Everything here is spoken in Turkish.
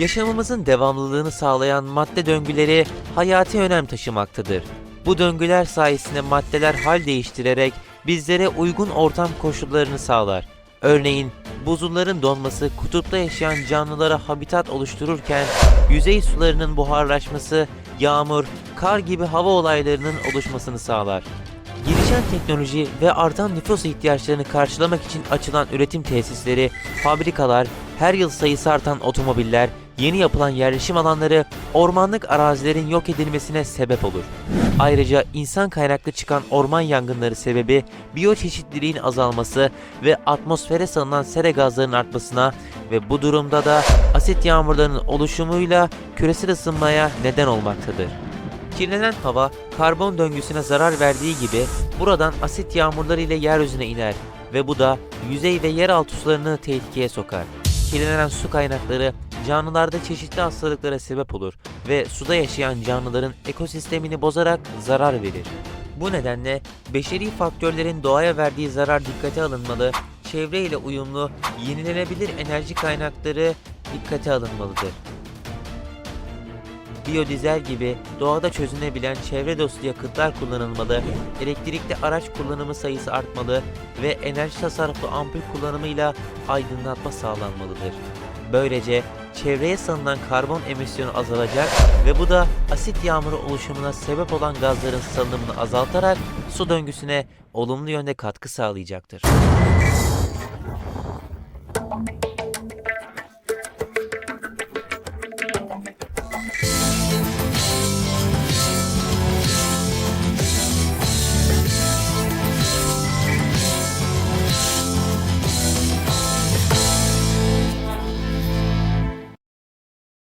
Yaşamımızın devamlılığını sağlayan madde döngüleri hayati önem taşımaktadır. Bu döngüler sayesinde maddeler hal değiştirerek bizlere uygun ortam koşullarını sağlar. Örneğin buzulların donması kutupta yaşayan canlılara habitat oluştururken yüzey sularının buharlaşması yağmur, kar gibi hava olaylarının oluşmasını sağlar. Gelişen teknoloji ve artan nüfus ihtiyaçlarını karşılamak için açılan üretim tesisleri, fabrikalar, her yıl sayısı artan otomobiller, yeni yapılan yerleşim alanları ormanlık arazilerin yok edilmesine sebep olur. Ayrıca insan kaynaklı çıkan orman yangınları sebebi biyoçeşitliliğin azalması ve atmosfere salınan sera gazlarının artmasına ve bu durumda da asit yağmurlarının oluşumuyla küresel ısınmaya neden olmaktadır. Kirlenen hava karbon döngüsüne zarar verdiği gibi buradan asit yağmurları ile yeryüzüne iner ve bu da yüzey ve yeraltı sularını tehlikeye sokar. Kirlenen su kaynakları canlılarda çeşitli hastalıklara sebep olur ve suda yaşayan canlıların ekosistemini bozarak zarar verir. Bu nedenle beşeri faktörlerin doğaya verdiği zarar dikkate alınmalı, çevre ile uyumlu, yenilenebilir enerji kaynakları dikkate alınmalıdır. Biyodizel gibi doğada çözünebilen çevre dostu yakıtlar kullanılmalı, elektrikli araç kullanımı sayısı artmalı ve enerji tasarruflu ampul kullanımıyla aydınlatma sağlanmalıdır. Böylece çevreye salınan karbon emisyonu azalacak ve bu da asit yağmuru oluşumuna sebep olan gazların salınımını azaltarak su döngüsüne olumlu yönde katkı sağlayacaktır.